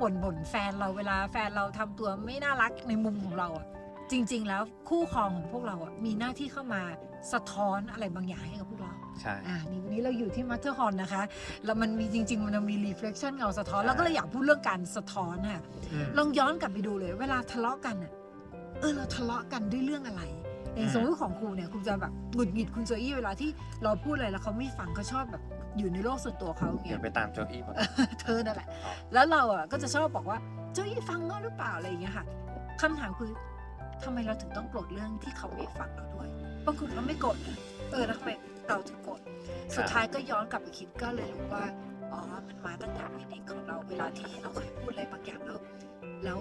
บ่นบ่นแฟนเราเวลาแฟนเราทำตัวไม่น่ารักในมุมของเราอะจริง ๆ แล้วคู่ครองของพวกเราอะมีหน้าที่เข้ามาสะท้อนอะไรบางอย่างให้กับพวกเราใช่อ่านี่วันนี้เราอยู่ที่มัตเตอร์ฮอนนะคะ แล้วมันมีจริง ๆ มันมี reflection เงาสะท้อนเราก็เลยอยากพูดเรื่องการสะท้อนค่ะอืมลองย้อนกลับไปดูเลย เวลาทะเลาะกันอะเออเราทะเลาะกันด้วยเรื่องอะไร อย่างอืมสมมติของครูเนี่ยครูจะแบบหงุดหงิดคุณโจอี้เวลาที่เราพูดอะไรแล้วเขาไม่ฟังเขาชอบแบบอยู่ในโลกส่วนตัวเขาอย่างเดี๋เงี้ยวยไปตามโจอี้หมดเธอนั่นแหละอ๋อแล้วเราอะก็จะชอบบอกว่าโจอี้ฟังเขาหรือเปล่าอะไรอย่างเงี้ยค่ะคำถามคือทำไมเราถึงต้องโกรธเรื่องที่เขาไม่ฟังเราด้วยบางคนเขาไม่โกรธนะเออแล้วทำไมเราถึงโกรธสุดท้ายก็ย้อนกลับไปคิดก็เลยรู้ว่าอ๋อมันมาตั้งแต่วัยเด็กของเราเวลาที่เราเคยพูดอะไรบางอย่างแล้ว แล้ว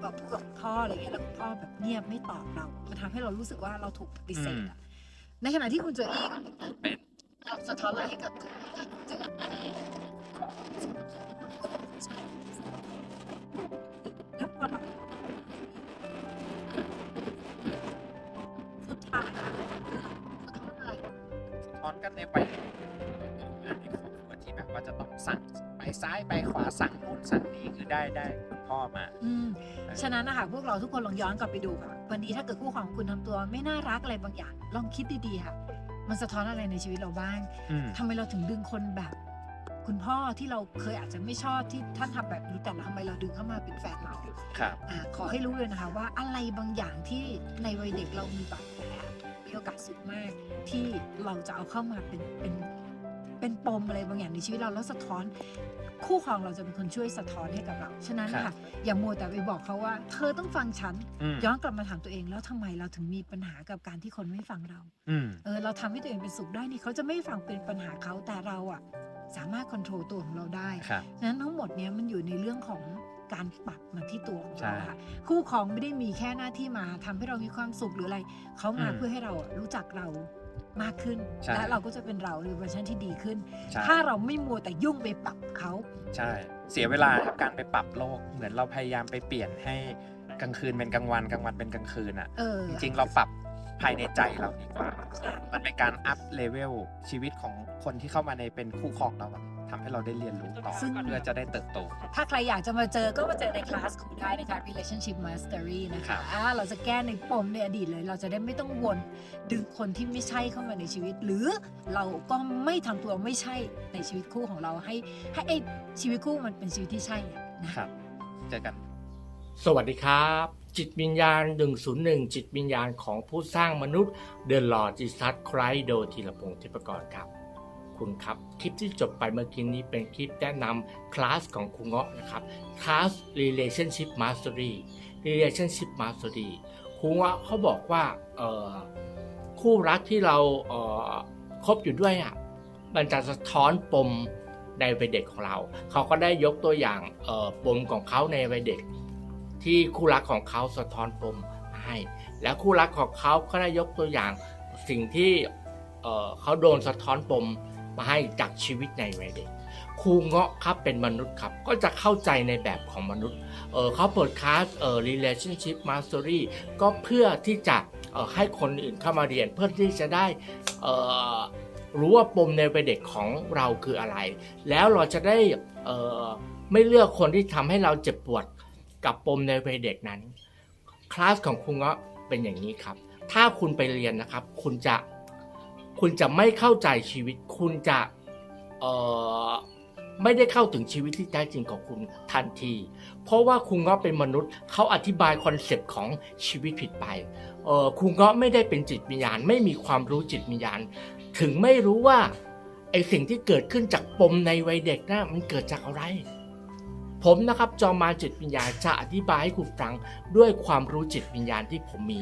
แบบพูดกับคุณพ่ออะไรเงี้ยแล้วคุณพ่อแบบเงียบไม่ตอบเรา มันทำให้เรารู้สึกว่าเราถูกปฏิเสธอะในขณะที่คุณโจอี้ก็เป็นเราสะท้อนอะไรให้กับคุณโจแล้วพอเราสุดท้ายอะสะท้อนอะไรสะท้อนกันในวัยในครอบครัวที่แบบว่าจะต้องสั่งไปซ้ายไปขวาสั่งนู่นสั่งนี่คือ ได้ได้คุณพ่อมา อืมฉะนั้นนะคะพวกเราทุกคนลองย้อนกลับไปดูค่ะวันนี้ถ้าเกิดคู่ของคุณทำตัว ไม่น่ารักอะไรบางอย่าง ลองคิดดีๆค่ะ มันสะท้อนอะไรในชีวิตเราบ้างอืมทำไมเราถึงดึงคนแบบ คุณพ่อที่เราเคยอาจจะไม่ชอบที่ท่านทำแบบนี้แต่เราทำไมเราดึงเข้ามาเป็นแฟนเราครับอ่าขอให้รู้เลยนะคะว่าอะไรบางอย่างที่ในวัยเด็กเรามีบาดแผลมีโอกาสสูงมาก ที่เราจะเอาเข้ามาเป็นเป็นเป็นปมอะไรบางอย่างในชีวิตเราแล้วสะท้อน คู่ครองเราจะเป็นคนช่วยสะท้อนให้กับเรา ฉะนั้นครัค่ะบอย่ามัวแต่ไปบอกเขาว่า เธอต้องฟังฉันอืมย้อนกลับมาถามตัวเองแล้วทำไมเราถึงมีปัญหากับการที่คนไม่ฟังเราอืมเออ เราทำให้ตัวเองเป็นสุขได้นี่เขาจะไม่ฟังเป็นปัญหาเขาแต่เราอะสามารถควบคุมตัวของเราได้ครับฉะนั้นทั้งหมดเนี้ยมันอยู่ในเรื่องของการปรับมาที่ตัวของเราใช่ค่ะคู่ครองไม่ได้มีแค่หน้าที่มาทำให้เรามีความสุขหรืออะไร เขามาอืมเพื่อให้เราอะรู้จักเรา มากขึ้น ใช่และเราก็จะเป็นเราในเวอร์ชันที่ดีขึ้น ใช่ ถ้าเราไม่มัวแต่ยุ่งไปปรับเขา ใช่ เสียเวลากับการไปปรับโลก เหมือนเราพยายามไปเปลี่ยนให้กลางคืนเป็นกลางวันกลางวันเป็นกลางคืนอะ เออ จริงๆ เราปรับภายในใจเราดีกว่า มันเป็นการอัพเลเวลชีวิตของคนที่เข้ามาในเป็นคู่ครองเราอะ ทำให้เราได้เรียนรู้ต่อซึ่ง เพื่อจะได้เติบโต ถ้าใครอยากจะมาเจอก็มาเจอในคลาสของได้นะคะ relationship mastery นะครัคะบ อ่าเราจะแก้ในปมในอดีตเลย เราจะได้ไม่ต้องวนดึงคนที่ไม่ใช่เข้ามาในชีวิต หรือเราก็ไม่ทำตัวไม่ใช่ในชีวิตคู่ของเราให้ ให้ไอชีวิตคู่มันเป็นชีวิตที่ใช่อะนะครับ เจอกัน สวัสดีครับ จิตวิญญาณ 101 จิตวิญญาณของผู้สร้างมนุษย์เด e ลอ d จิสัตไครโดยธีรพงศ์ทิพกรครับ คุณครับ คลิปที่จบไปเมื่อกี้นี้เป็นคลิปแนะนำคลาสของครูเงาะนะครับคลาส relationship mastery relationship mastery ครูเงาะเขาบอกว่าคู่รักที่เราเคบอยู่ด้วยอะมันจะสะท้อนปมในวัยเด็กของเรา เขาก็ได้ยกตัวอย่างปมของเขาในวัยเด็ก ที่คู่รักของเขาสะท้อนปมให้ และคู่รักของเขาก็ได้ยกตัวอย่างสิ่งที่เขาโดนสะท้อนปม มาให้จากชีวิตในวัยเด็กครูเงาะครับเป็นมนุษย์ครับก็จะเข้าใจในแบบของมนุษย์เเขาเปิดคลาสเอ่อ relationship mastery ก็เพื่อที่จะให้คนอื่นเข้ามาเรียน เพื่อที่จะได้เอ่อรู้ว่าปมในวัยเด็กของเราคืออะไร แล้วเราจะได้เอ่อไม่เลือกคนที่ทำให้เราเจ็บปวดกับปมในวัยเด็กนั้น คลาสของครูเงาะเป็นอย่างนี้ครับ ถ้าคุณไปเรียนนะครับ คุณจะ คุณจะไม่เข้าใจชีวิต คุณจะเอ่อไม่ได้เข้าถึงชีวิตที่แท้จริงของคุณทันที เพราะว่าครูเงาะเป็นมนุษย์เขาอธิบายคอนเซปต์ของชีวิตผิดไปเอ่อครูเงาะไม่ได้เป็นจิตวิญญาณ ไม่มีความรู้จิตวิญญาณ ถึงไม่รู้ว่าไอสิ่งที่เกิดขึ้นจากปมในวัยเด็กนะมันเกิดจากอะไร ผมนะครับจอมมารจิตวิญญาณจะอธิบายให้คุณฟังด้วยความรู้จิตวิญญาณที่ผมมี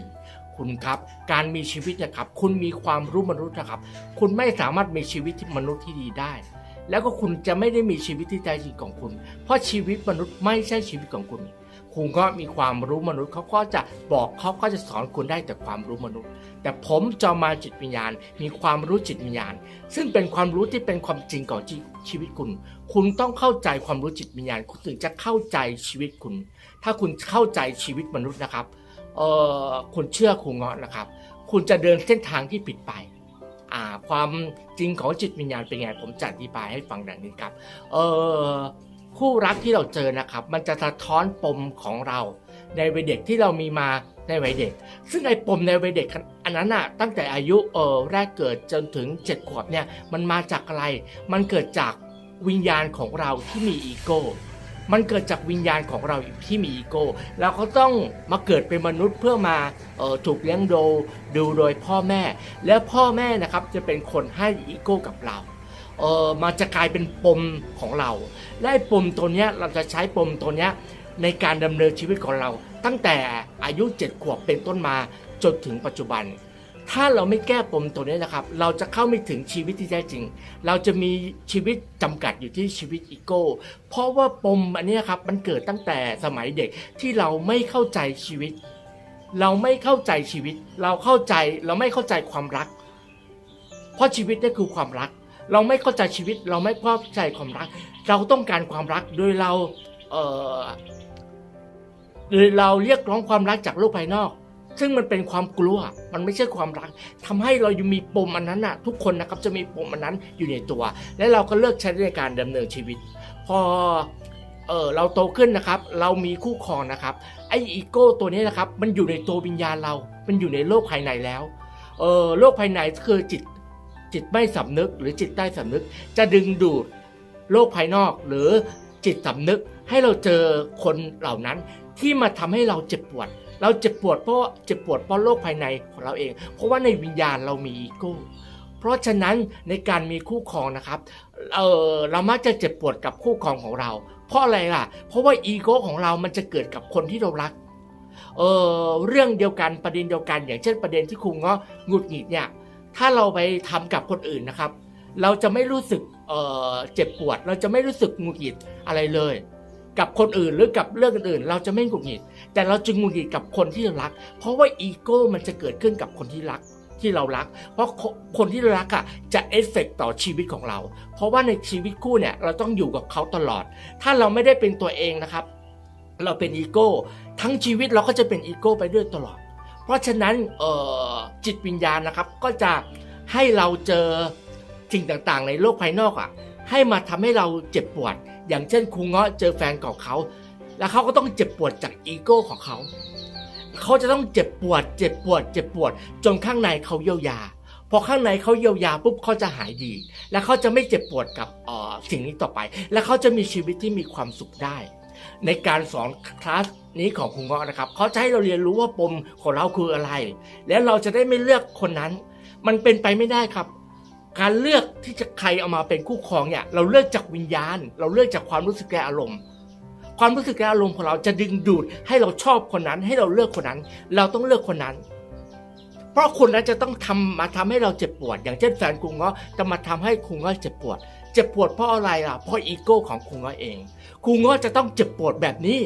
คุณครับ การมีชีวิตนะครับ คุณมีความรู้มนุษย์นะครับ คุณไม่สามารถมีชีวิตที่มนุษย์ที่ดีได้ แล้วก็คุณจะไม่ได้มีชีวิตที่แท้จริงของคุณ เพราะชีวิตมนุษย์ไม่ใช่ชีวิตของคุณคุณก็มีความรู้มนุษย์เขาก็จะบอกเขาก็จะสอนคุณได้แต่ความรู้มนุษย์ แต่ผมจอมาจิตวิญญาณ มีความรู้จิตวิญญาณ ซึ่งเป็นความรู้ที่เป็นความจริงของชีวิตคุณ คุณต้องเข้าใจความรู้จิตวิญญาณ คุณถึงจะเข้าใจชีวิตคุณ ถ้าคุณเข้าใจชีวิตมนุษย์นะครับ คุณเชื่อครูเงาะนะครับ คุณจะเดินเส้นทางที่ผิดไปความจริงของจิตวิญญาณเป็นไงผมจะอธิบายให้ฟังดังนี้ครับเออคู่รักที่เราเจอนะครับ มันจะสะท้อนปมของเราในวัยเด็กที่เรามีมาในวัยเด็ก ซึ่งไอ้ปมในวัยเด็กอันนั้นอะตั้งแต่อายุเออแรกเกิดจนถึง7ขวบเนี่ยมันมาจากอะไร มันเกิดจากวิญญาณของเราที่มีอีโก้ มันเกิดจากวิญญาณของเราที่มีอีโก้เราก็ต้องมาเกิดเป็นมนุษย์เพื่อมาออถูกเลี้ยงดูดูโดยพ่อแม่ และพ่อแม่นะครับจะเป็นคนให้อีโก้กับเราเออมันจะกลายเป็นปมของเราและไอ้ปมตัวเนี้ยเราจะใช้ปมตัวเนี้ยในการดำเนินชีวิตของเรา ตั้งแต่อายุ 7 ขวบเป็นต้นมาจนถึงปัจจุบัน ถ้าเราไม่แก้ปมตัวนี้นะครับ เราจะเข้าไม่ถึงชีวิตที่แท้จริง เราจะมีชีวิตจำกัดอยู่ที่ชีวิตอีโก้ เพราะว่าปมอันนี้ครับมันเกิดตั้งแต่สมัยเด็กที่เราไม่เข้าใจชีวิต เราไม่เข้าใจชีวิต เราเข้าใจเราไม่เข้าใจความรัก เพราะชีวิตนี่คือความรัก เราไม่เข้าใจชีวิต เราไม่เข้าใจความรัก เราต้องการความรักโดยเราเอ่อโดยเราเรียกร้องความรักจากโลกภายนอก ซึ่งมันเป็นความกลัว มันไม่ใช่ความรักทำให้เรายังมีปมอันนั้นน่ะ ทุกคนนะครับจะมีปมอันนั้นอยู่ในตัว และเราก็เลือกใช้ในการดำเนินชีวิต พอเออเราโตขึ้นนะครับ เรามีคู่ครองนะครับ ไออีโก้ตัวนี้นะครับ มันอยู่ในตัววิญญาณเรา มันอยู่ในโลกภายในแล้ว เออโลกภายในคือจิต จิตไม่สำนึกหรือจิตใต้สำนึก จะดึงดูดโลกภายนอกหรือจิตสำนึกให้เราเจอคนเหล่านั้นที่มาทำให้เราเจ็บปวด เราเจ็บปวดเพราะเจ็บปวดเพราะโลกภายในของเราเอง เพราะว่าในวิญญาณเรามีอีโก้เพราะฉะนั้นในการมีคู่ครองนะครับเออเรามักจะเจ็บปวดกับคู่ครองของเรา เพราะอะไรล่ะ เพราะว่าอีโก้ของเรามันจะเกิดกับคนที่เรารักเออเรื่องเดียวกันประเด็นเดียวกัน อย่างเช่นประเด็นที่ครูเงาะหงุดหงิดเนี่ยถ้าเราไปทำกับคนอื่นนะครับ เราจะไม่รู้สึกเออเจ็บปวด เราจะไม่รู้สึกหงุดหงิดอะไรเลย กับคนอื่นหรือกับเรื่องอื่นเราจะไม่หงุดหงิด แต่เราจึงหงุดหงิดกับคนที่เรารัก เพราะว่าอีโก้มันจะเกิดขึ้นกับคนที่รักที่เรารัก เพราะคนที่เรารักอะจะเอฟเฟกต่อชีวิตของเรา เพราะว่าในชีวิตคู่เนี่ยเราต้องอยู่กับเขาตลอด ถ้าเราไม่ได้เป็นตัวเองนะครับ เราเป็นอีโก้ทั้งชีวิตเราก็จะเป็นอีโก้ไปด้วยตลอด เพราะฉะนั้นเอ่อจิตวิญญาณนะครับ ก็จะให้เราเจอสิ่งต่างๆ ในโลกภายนอกอะให้มาทำให้เราเจ็บปวด อย่างเช่นครูเงาะเจอแฟนเก่าเขา แล้วเขาก็ต้องเจ็บปวดจากอีโก้ของเขา เขาจะต้องเจ็บปวด เจ็บปวด เจ็บปวด จนข้างในเขาเยียวยา พอข้างในเขาเยียวยาปุ๊บเขาจะหายดี และเขาจะไม่เจ็บปวดกับออสิ่งนี้ต่อไป และเขาจะมีชีวิตที่มีความสุขได้ ในการสอนคลาสนี้ของครูเงาะนะครับเขาจะให้เราเรียนรู้ว่าปมของเราคืออะไร แล้วเราจะได้ไม่เลือกคนนั้น มันเป็นไปไม่ได้ครับ การเลือกที่จะใครเอามาเป็นคู่ครองเนี่ย เราเลือกจากวิญญาณ เราเลือกจากความรู้สึกและอารมณ์ ความรู้สึกและอารมณ์ของเราจะดึงดูดให้เราชอบคนนั้น ให้เราเลือกคนนั้น เราต้องเลือกคนนั้น เพราะคนนั้นจะต้องทำมาทำให้เราเจ็บปวด อย่างเช่นแฟนคุงเงาะจะมาทำให้คุงเงาะเจ็บปวด เจ็บปวดเพราะอะไรล่ะเพราะอีโก้ของคุงเงาะเองคุงเงาะจะต้องเจ็บปวดแบบนี้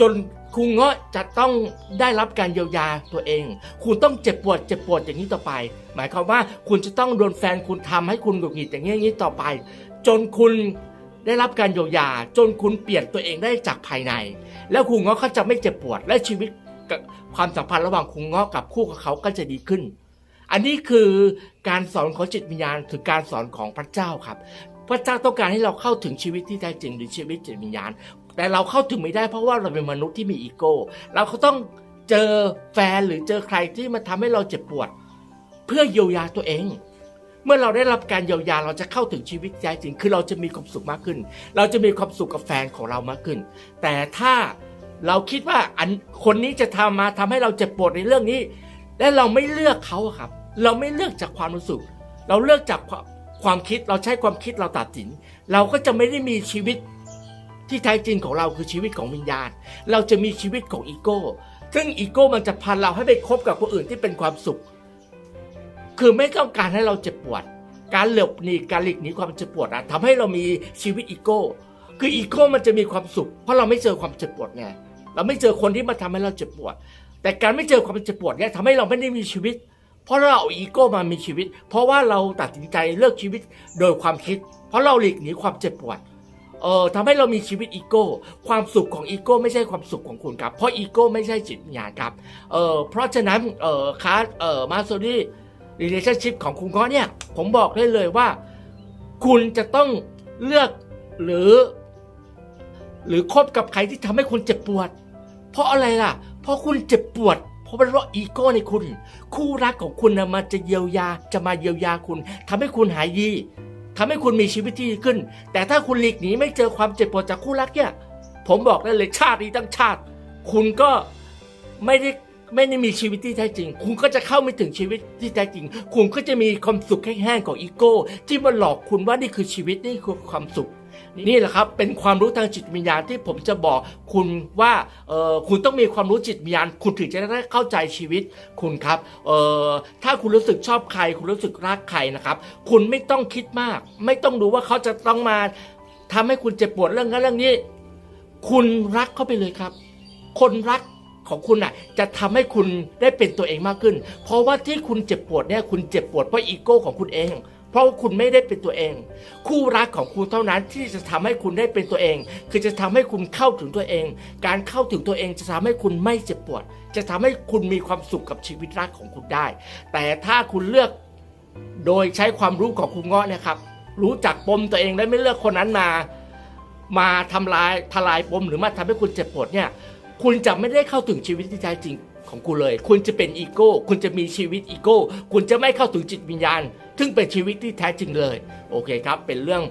จน คุงเงาะจะต้องได้รับการเยียวยาตัวเอง คุณต้องเจ็บปวดเจ็บปวดอย่างนี้ต่อไป หมายความว่าคุณจะต้องโดนแฟนคุณทำให้คุณหงุดหงิดอย่างนี้อย่างนี้ต่อไป จนคุณได้รับการเยียวยา จนคุณเปลี่ยนตัวเองได้จากภายใน แล้วคุงเงาะเขาจะไม่เจ็บปวด และชีวิตความสัมพันธ์ระหว่างคุงเงาะกับคู่กับเขาก็จะดีขึ้น อันนี้คือการสอนของจิตวิญญาณคือการสอนของพระเจ้าครับพระเจ้าต้องการให้เราเข้าถึงชีวิตที่แท้จริงหรือชีวิตจิตวิญญาณ แต่เราเข้าถึงไม่ได้เพราะว่าเราเป็นมนุษย์ที่มีอีโก้ เราก็ต้องเจอแฟนหรือเจอใครที่มาทำให้เราเจ็บปวด เพื่อเยียวยาตัวเอง เมื่อเราได้รับการเยียวยาเราจะเข้าถึงชีวิตที่แท้จริง คือเราจะมีความสุขมากขึ้น เราจะมีความสุขกับแฟนของเรามากขึ้น แต่ถ้าเราคิดว่าอันคนนี้จะทำมาทำให้เราเจ็บปวดในเรื่องนี้ และเราไม่เลือกเขาครับ เราไม่เลือกจากความรู้สึก เราเลือกจากความความคิดเราใช้ความคิดเราตัดสิน เราก็จะไม่ได้มีชีวิต ที่แท้จริงของเราคือชีวิตของวิญญาณ เราจะมีชีวิตของอีโก้ ซึ่งอีโก้มันจะพันเราให้ไปคบกับคนอื่นที่เป็นความสุข คือไม่ต้องการให้เราเจ็บปวด การหลบหนีการหลีกหนีความเจ็บปวดอะทำให้เรามีชีวิตอีโก้ คืออีโก้มันจะมีความสุข เพราะเราไม่เจอความเจ็บปวดไง เราไม่เจอคนที่มาทำให้เราเจ็บปวด แต่การไม่เจอความเจ็บปวดเนี่ยทำให้เราไม่ได้มีชีวิต เพราะเราเอาอีโก้มามีชีวิต เพราะว่าเราตัดสินใจเลือกชีวิตโดยความคิด เพราะเราหลีกหนีความเจ็บปวด เออทำให้เรามีชีวิตอีโก้ ความสุขของอีโก้ไม่ใช่ความสุขของคุณครับ เพราะอีโก้ไม่ใช่จิตวิญญาณครับเออเพราะฉะนั้นเอ่อคาร์เออมาโซดี้ relationship ของคุณง้อเนี่ย ผมบอกได้เลยว่า คุณจะต้องเลือกหรือ หรือคบกับใครที่ทำให้คุณเจ็บปวด เพราะอะไรล่ะ เพราะคุณเจ็บปวดเพราะเป็นเพราะอีโก้ในคุณ คู่รักของคุณนะมันจะเยียวยาจะมาเยียวยาคุณทำให้คุณหายดี ทำให้คุณมีชีวิตที่ดีขึ้น แต่ถ้าคุณหลีกหนีไม่เจอความเจ็บปวดจากคู่รักเนี่ย ผมบอกได้เลยชาตินี้ตั้งชาติ คุณก็ไม่ได้ไม่ได้มีชีวิตที่แท้จริง คุณก็จะเข้าไม่ถึงชีวิตที่แท้จริง คุณก็จะมีความสุขแห้งๆของอีโก้ ที่มาหลอกคุณว่านี่คือชีวิตนี่คือความสุข นี่แหละครับเป็นความรู้ทางจิตวิญญาณที่ผมจะบอกคุณว่าคุณต้องมีความรู้จิตวิญญาณ คุณถึงจะได้เข้าใจชีวิตคุณครับถ้าคุณรู้สึกชอบใคร คุณรู้สึกรักใครนะครับ คุณไม่ต้องคิดมาก ไม่ต้องดูว่าเขาจะต้องมาทำให้คุณเจ็บปวดเรื่องนั้นเรื่องนี้ คุณรักเขาไปเลยครับ คนรักของคุณอะจะทำให้คุณได้เป็นตัวเองมากขึ้น เพราะว่าที่คุณเจ็บปวดเนี่ยคุณเจ็บปวดเพราะอีโก้ของคุณเอง เพราะคุณไม่ได้เป็นตัวเอง คู่รักของคุณเท่านั้นที่จะทำให้คุณได้เป็นตัวเอง คือจะทำให้คุณเข้าถึงตัวเอง การเข้าถึงตัวเองจะทำให้คุณไม่เจ็บปวด จะทำให้คุณมีความสุขกับชีวิตรักของคุณได้ แต่ถ้าคุณเลือกโดยใช้ความรู้ของคุณเงาะเนะครับ รู้จักปมตัวเองและไม่เลือกคนนั้นมา มาทำลายทลายปมหรือมาทำให้คุณเจ็บปวดเนี่ย คุณจะไม่ได้เข้าถึงชีวิตที่แท้จริงของคุณเลย คุณจะเป็นอีโก้ คุณจะมีชีวิตอีโก้ คุณจะไม่เข้าถึงจิตวิญญาณซึ่งเป็นชีวิตที่แท้จริงเลย โอเคครับ เป็นเรื่อง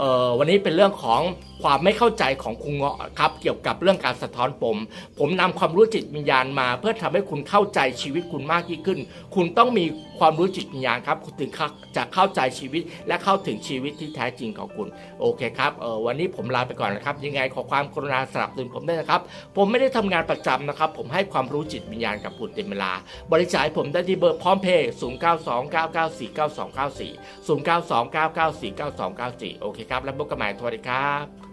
ออวันนี้เป็นเรื่องของความไม่เข้าใจของคุณเงาะครับ เกี่ยวกับเรื่องการสะท้อนปมผมนำความรู้จิตวิญญาณมา เพื่อทำให้คุณเข้าใจชีวิตคุณมากยิ่งขึ้น คุณต้องมีความรู้จิตวิญญาณครับ คุณถึงจะเข้าใจชีวิตและเข้าถึงชีวิตที่แท้จริงของคุณ โอเคครับวันนี้ผมลาไปก่อนนะครับ ยังไงขอความกรุณาสนับสนุนผมด้วยนะครับ ผมไม่ได้ทำงานประจำนะครับ ผมให้ความรู้จิตวิญญาณกับคุณเต็มเวลา บริจาคให้ผมได้ที่เบอร์พร้อมเพย์0 9 2 9 9 4 9 2 9 4 0 9 2 9 9 4 9 092 994 9294 โอเคครับ แล้วพบกันใหม่สวัสดีครับ